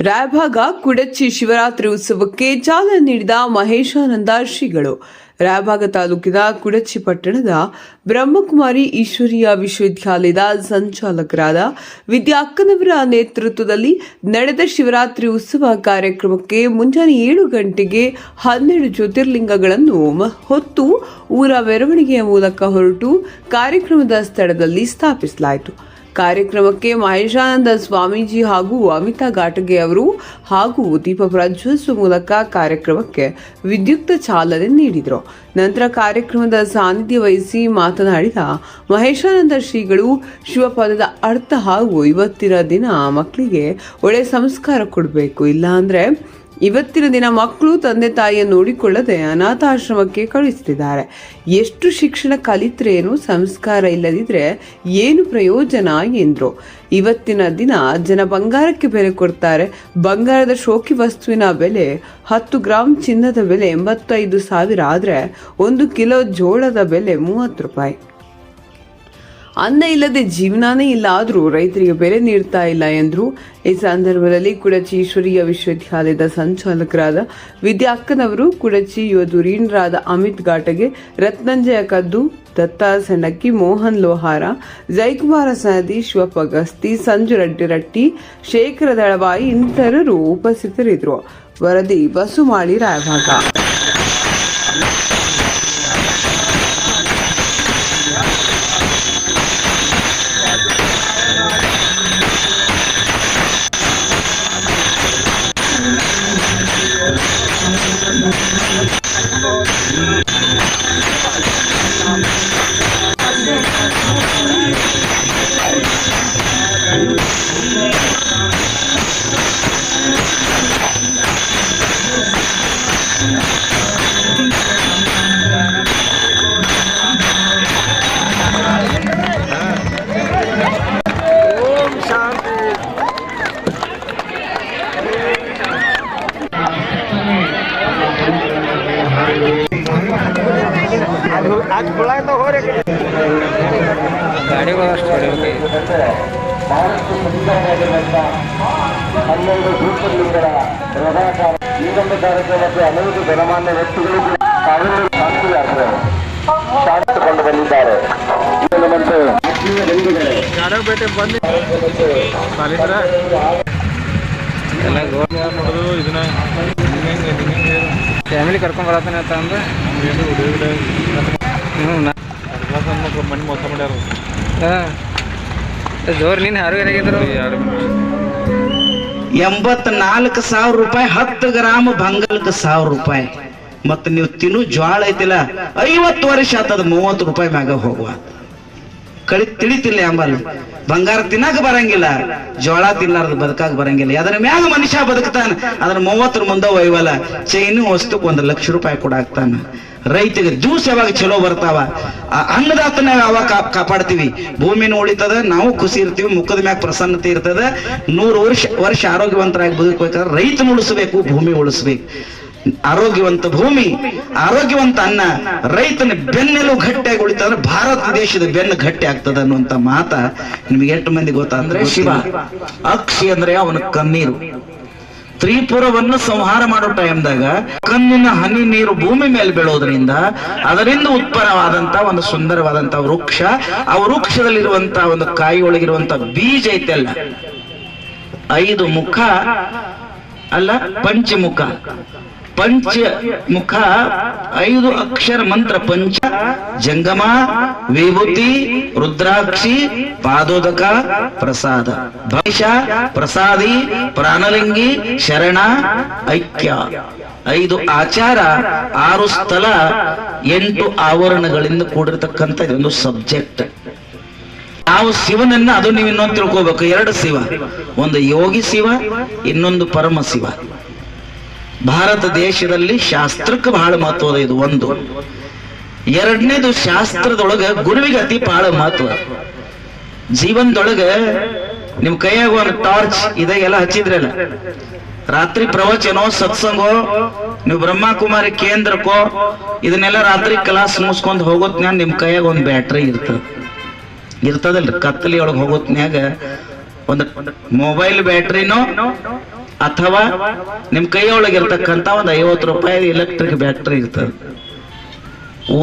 ರಾಯಭಾಗ ಕುಡಚಿ ಶಿವರಾತ್ರಿ ಉತ್ಸವಕ್ಕೆ ಚಾಲನೆ ನೀಡಿದ ಮಹೇಶಾನಂದ ಶ್ರೀಗಳು. ರಾಯಭಾಗ ತಾಲೂಕಿನ ಕುಡಚಿ ಪಟ್ಟಣದ ಬ್ರಹ್ಮಕುಮಾರಿ ಈಶ್ವರೀಯ ವಿಶ್ವವಿದ್ಯಾಲಯದ ಸಂಚಾಲಕರಾದ ವಿದ್ಯಾ ಅಕ್ಕನವರ ನೇತೃತ್ವದಲ್ಲಿ ನಡೆದ ಶಿವರಾತ್ರಿ ಉತ್ಸವ ಕಾರ್ಯಕ್ರಮಕ್ಕೆ ಮುಂಜಾನೆ ಏಳು ಗಂಟೆಗೆ ಹನ್ನೆರಡು ಜ್ಯೋತಿರ್ಲಿಂಗಗಳನ್ನು ಹೊತ್ತು ಊರ ಮೆರವಣಿಗೆಯ ಮೂಲಕ ಹೊರಟು ಕಾರ್ಯಕ್ರಮದ ಸ್ಥಳದಲ್ಲಿ ಸ್ಥಾಪಿಸಲಾಯಿತು. ಕಾರ್ಯಕ್ರಮಕ್ಕೆ ಮಹೇಶಾನಂದ ಸ್ವಾಮೀಜಿ ಹಾಗೂ ಅಮಿತಾ ಘಾಟಗೆ ಅವರು ಹಾಗೂ ದೀಪ ಪ್ರಜ್ವಲಿಸುವ ಮೂಲಕ ಕಾರ್ಯಕ್ರಮಕ್ಕೆ ವಿದ್ಯುಕ್ತ ಚಾಲನೆ ನೀಡಿದರು. ನಂತರ ಕಾರ್ಯಕ್ರಮದ ಸಾನ್ನಿಧ್ಯ ವಹಿಸಿ ಮಾತನಾಡಿದ ಮಹೇಶಾನಂದ ಶ್ರೀಗಳು, ಶಿವಪದದ ಅರ್ಥ ಹಾಗೂ ಇವತ್ತಿನ ದಿನ ಮಕ್ಕಳಿಗೆ ಒಳ್ಳೆಯ ಸಂಸ್ಕಾರ ಕೊಡಬೇಕು. ಇಲ್ಲಾಂದ್ರೆ ಇವತ್ತಿನ ದಿನ ಮಕ್ಕಳು, ತಂದೆ, ತಾಯಿಯನ್ನು ನೋಡಿಕೊಳ್ಳದೆ ಅನಾಥಾಶ್ರಮಕ್ಕೆ ಕಳಿಸ್ತಿದ್ದಾರೆ ಎಷ್ಟು ಶಿಕ್ಷಣ ಕಲಿತ್ರೇನು ಸಂಸ್ಕಾರ ಇಲ್ಲದಿದ್ರೆ ಏನು ಪ್ರಯೋಜನ ಎಂದರು. ಇವತ್ತಿನ ದಿನ ಜನ ಬಂಗಾರಕ್ಕೆ ಬೆಲೆ ಕೊಡ್ತಾರೆ. ಬಂಗಾರದ ಶೋಕಿ ವಸ್ತುವಿನ ಬೆಲೆ ಹತ್ತು ಗ್ರಾಮ್ ಚಿನ್ನದ ಬೆಲೆ ಎಂಬತ್ತೈದು ಸಾವಿರ ಆದರೆ ಒಂದು ಕಿಲೋ ಜೋಳದ ಬೆಲೆ ಮೂವತ್ತು ರೂಪಾಯಿ. ಅನ್ನ ಇಲ್ಲದೆ ಜೀವನಾನೇ ಇಲ್ಲ. ಆದರೂ ರೈತರಿಗೆ ಬೆಲೆ ನೀಡ್ತಾ ಇಲ್ಲ ಎಂದರು ಈ ಸಂದರ್ಭದಲ್ಲಿ ಕುಡಚಿ ಈಶ್ವರೀಯ ವಿಶ್ವವಿದ್ಯಾಲಯದ ಸಂಚಾಲಕರಾದ ವಿದ್ಯಾ ಅಕ್ಕನವರು ಕುಡಚಿ ಯುವಧುರೀಣರಾದ ಅಮಿತ್ ಘಾಟಗೆ ರತ್ನಂಜಯ ಕದ್ದು, ದತ್ತಾ ಸಣ್ಣಕ್ಕಿ ಮೋಹನ್ ಲೋಹಾರ, ಜಯಕುಮಾರ ಸನದಿ, ಶಿವಪ್ಪ ಗಸ್ತಿ, ಸಂಜು ರೆಡ್ಡಿ ರಟ್ಟಿ, ಶೇಖರ ದಳವಾಯಿ ಇನ್ನಿತರರು ಉಪಸ್ಥಿತರಿದ್ದರು. ವರದಿ ಬಸುಮಾಳಿ ರಾಯಭಾಗ. ಗಾಡಿಗಳು ಅಷ್ಟು ಹನ್ನೆರಡು ಗ್ರೂಪಲ್ಲಿದ್ದರ ರಥಾಕಾರ ಈ ಒಂದು ಕಾರ್ಯಕ್ರಮಕ್ಕೆ ಅನೇಕ ಜನಮಾನ್ಯ ವ್ಯಕ್ತಿಗಳು ಸಾಕ್ಷಿಯಾದರು ಸಾಧಿಸಿಕೊಂಡು ಬಂದಿದ್ದಾರೆ ಇದನ್ನು ಮತ್ತೆ ಆತ್ಮೀಯ ಬಂಧುಗಳೇ ಗಾಡಿ ಬೇಟೆ ಬಂದು ಎಲ್ಲ ಗೋ ನೋಡೋದು ಇದನ್ನ ಫ್ಯಾಮಿಲಿ ಕರ್ಕೊಂಡ್ ಬರತ್ತಾನೆ ಅಂತ ಅಂದ್ರೆ ಜೋರು ಎಂಬತ್ನಾಲ್ಕು ಸಾವಿರ ರೂಪಾಯಿ, ಹತ್ತು ಗ್ರಾಮ್ ಬಂಗಾಲಕ್ಕೆ ಸಾವಿರ ರೂಪಾಯಿ. ಮತ್ತೆ ನೀವು ತಿನ್ನು ಜ್ವಾಳ ಐತಿಲ್ಲ, ಐವತ್ತು ವರ್ಷ ಆತದ ಮೂವತ್ತು ರೂಪಾಯಿ ಮ್ಯಾಗ ಹೋಗುವ. ಕಳಿ ತಿಳಿತಿಲ್ಲ ಅಂಬಲ್ ಬಂಗಾರ ತಿನ್ನಕ ಬರಂಗಿಲ್ಲ. ಜೋಳ ತಿನ್ಲಾರ್ದ ಬದುಕಾಕ ಬರಂಗಿಲ್ಲ. ಅದರ ಮ್ಯಾಗ ಮನುಷ್ಯ ಬದುಕ್ತಾನ. ಅದನ್ನ ಮೂವತ್ತರ ಮುಂದೆ ಒಯ್ವಲ್ಲ. ಚೈನು ವಸ್ತುಕ್ ಒಂದ್ ಲಕ್ಷ ರೂಪಾಯಿ ಕೂಡ ಹಾಕ್ತಾನ. ರೈತಗೆ ಜ್ಯೂಸ್ ಯಾವಾಗ ಚಲೋ ಬರ್ತಾವ? ಆ ಅನ್ನದಾತನ ಯಾವಾಗ ಕಾಪಾಡ್ತೀವಿ. ಭೂಮಿನ ಉಳಿತದ, ನಾವು ಖುಷಿ ಇರ್ತೀವಿ, ಮುಖದ ಮ್ಯಾಗ ಪ್ರಸನ್ನತೆ ಇರ್ತದ. ನೂರು ವರ್ಷ ವರ್ಷ ಆರೋಗ್ಯವಂತರಾಗಿ ಬದುಕಬೇಕಾದ್ರೆ ರೈತನ ಉಳಿಸ್ಬೇಕು, ಭೂಮಿ ಉಳಿಸ್ಬೇಕು. ಆರೋಗ್ಯವಂತ ಭೂಮಿ ಆರೋಗ್ಯವಂತ ಅನ್ನ ರೈತನ ಬೆನ್ನೆಲು ಗಟ್ಟಿಯಾಗಿ ಉಳಿತಂದ್ರೆ ಭಾರತ ದೇಶದ ಬೆನ್ನು ಗಟ್ಟಿ ಆಗ್ತದ ಅನ್ನುವಂತ ಮಾತ ನಿಮ್ಗೆ ಎಷ್ಟು ಮಂದಿ ಗೊತ್ತಾ ಅಂದ್ರೆ ಶಿವ ಅಕ್ಷಿ ಅಂದ್ರೆ ಅವನ ಕಣ್ಣೀರು. ತ್ರಿಪುರವನ್ನು ಸಂಹಾರ ಮಾಡೋ ಟೈಮ್ದಾಗ ಕಣ್ಣಿನ ಹನಿ ನೀರು ಭೂಮಿ ಮೇಲೆ ಬೀಳೋದ್ರಿಂದ ಅದರಿಂದ ಉತ್ಪನ್ನವಾದಂತ ಒಂದು ಸುಂದರವಾದಂತ ವೃಕ್ಷ ಆ ವೃಕ್ಷದಲ್ಲಿರುವಂತ ಒಂದು ಕಾಯಿ ಒಳಗಿರುವಂತ ಬೀಜ ಐತೆಲ್ಲ ಐದು ಮುಖ ಅಲ್ಲ ಪಂಚಮುಖ. ಪಂಚ ಮುಖ, ಐದು ಅಕ್ಷರ ಮಂತ್ರ ಪಂಚ, ಜಂಗಮ, ವಿಭೂತಿ, ರುದ್ರಾಕ್ಷಿ, ಪಾದೋದಕ, ಪ್ರಸಾದ. ಭವಿಷ, ಪ್ರಸಾದಿ, ಪ್ರಾಣಲಿಂಗಿ, ಶರಣ, ಐಕ್ಯ. ಐದು ಆಚಾರ, ಆರು ಸ್ಥಳ ಎಂಟು ಆವರಣಗಳಿಂದ ಕೂಡಿರ್ತಕ್ಕಂಥ ಇದೊಂದು ಸಬ್ಜೆಕ್ಟ್. ನಾವು ಶಿವನನ್ನ ಅದು ನೀವು ಇನ್ನೊಂದು ತಿಳ್ಕೋಬೇಕು. ಎರಡು ಶಿವ. ಒಂದು ಯೋಗಿ ಶಿವ, ಇನ್ನೊಂದು ಪರಮ ಶಿವ. ಭಾರತ ದೇಶದಲ್ಲಿ ಶಾಸ್ತ್ರಕ್ಕೆ ಬಹಳ ಮಹತ್ವ ಇದು ಒಂದು. ಎರಡನೇದು ಶಾಸ್ತ್ರದೊಳಗ ಗುರುವಿಗೆ ಅತಿ ಬಹಳ ಮಹತ್ವ. ಜೀವನದೊಳಗ ನಿಮ್ ಕೈಯಾಗ ಒಂದು ಟಾರ್ಚ್ ಇದಾಗೆಲ್ಲ ಹಚ್ಚಿದ್ರಲ್ಲ. ರಾತ್ರಿ ಪ್ರವಚನೋ, ಸತ್ಸಂಗೋ, ನೀವು ಬ್ರಹ್ಮಕುಮಾರಿ ಕೇಂದ್ರಕ್ಕೋ, ಇದನ್ನೆಲ್ಲ ರಾತ್ರಿ ಕ್ಲಾಸ್ ಮುಗಿಸ್ಕೊಂಡು ಹೋಗೋತ್ನ್ಯಾಗ ನಿಮ್ ಕೈಯಾಗ ಒಂದು ಬ್ಯಾಟ್ರಿ ಇರ್ತದೆ. ಇರ್ತದಲ್ರಿ ಕತ್ತಲಿ ಒಳಗೆ ಹೋಗೋತ್ನ್ಯಾಗ ಒಂದು ಮೊಬೈಲ್ ಬ್ಯಾಟ್ರಿನೋ ಅಥವಾ ನಿಮ್ ಕೈಯೊಳಗಿರ್ತಕ್ಕಂಥ ಒಂದು ಐವತ್ತು ರೂಪಾಯಿ ಎಲೆಕ್ಟ್ರಿಕ್ ಬ್ಯಾಟ್ರಿ ಇರ್ತದೆ.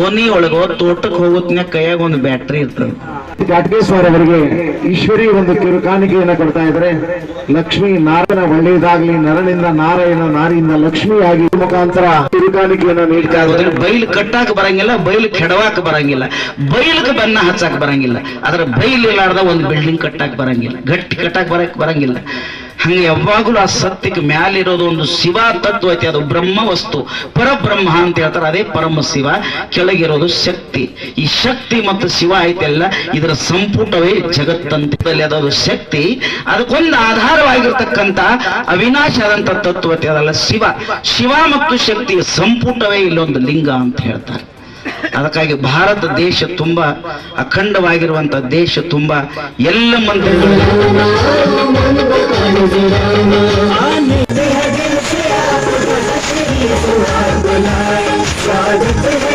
ಓನಿ ಒಳಗೋ ತೋಟಕ್ಕೆ ಹೋಗುತ್ತೆ ಕೈಯಾಗ ಒಂದು ಬ್ಯಾಟ್ರಿ ಇರ್ತದೆ. ಕಾಟಕೇಶ್ವರ ಅವರಿಗೆ ಈಶ್ವರಿ ಒಂದು ಕಿರುಕಾಣಿಕೆಯನ್ನು ಕೊಡ್ತಾ ಇದ್ರೆ ಲಕ್ಷ್ಮಿ ನಾರನ ಒಳ್ಳೆಯದಾಗ್ಲಿ ನರನಿಂದ ನಾರಾಯಣ ನಾರಿಯಿಂದ ಲಕ್ಷ್ಮಿಯಾಗಿ ಮುಖಾಂತರ ಕಿರುಕಾಣಿಕೆಯನ್ನು ನೀಡ್ತಾ ಇದ್ರೆ ಬೈಲ್ ಕಟ್ಟಾಕ ಬರಂಗಿಲ್ಲ ಬೈಲ್ ಕೆಡವಾಕ ಬರಂಗಿಲ್ಲ ಬೈಲ್ಗೆ ಬಣ್ಣ ಹಚ್ಚಾಕ ಬರಂಗಿಲ್ಲ ಆದ್ರೆ ಬೈಲ್ ಇಲ್ಲಾರ್ದ ಒಂದು ಬಿಲ್ಡಿಂಗ್ ಕಟ್ಟಾಕ ಬರಂಗಿಲ್ಲ ಗಟ್ಟಿ ಕಟ್ಟಾಕ ಬರಕ್ ಬರಂಗಿಲ್ಲ. ಹಂಗೆ ಯಾವಾಗಲೂ ಆ ಸತ್ಯಕ್ಕೆ ಮ್ಯಾಲಿರೋದು ಒಂದು ಶಿವ ತತ್ವ ಐತಿ, ಅದು ಬ್ರಹ್ಮ ವಸ್ತು. ಪರಬ್ರಹ್ಮ ಅಂತ ಹೇಳ್ತಾರೆ, ಅದೇ ಪರಮ ಶಿವ. ಕೆಳಗಿರೋದು ಶಕ್ತಿ. ಈ ಶಕ್ತಿ ಮತ್ತು ಶಿವ ಐತೆಲ್ಲ ಇದರ ಸಂಪುಟವೇ ಜಗತ್ತಂತದಲ್ಲಿ ಅದೊಂದು ಶಕ್ತಿ. ಅದಕ್ಕೊಂದು ಆಧಾರವಾಗಿರ್ತಕ್ಕಂಥ ಅವಿನಾಶ ಆದಂತ ತತ್ವ ಅದಲ್ಲ ಶಿವ. ಶಿವ ಮತ್ತು ಶಕ್ತಿಯ ಸಂಪುಟವೇ ಇಲ್ಲೊಂದು ಲಿಂಗ ಅಂತ ಹೇಳ್ತಾರೆ. ಅದಕ್ಕಾಗಿ ಭಾರತ ದೇಶ ತುಂಬಾ ಅಖಂಡವಾಗಿರುವಂತ ದೇಶ ತುಂಬಾ ಎಲ್ಲ ಮಂದಿರಗಳು मेहमान तो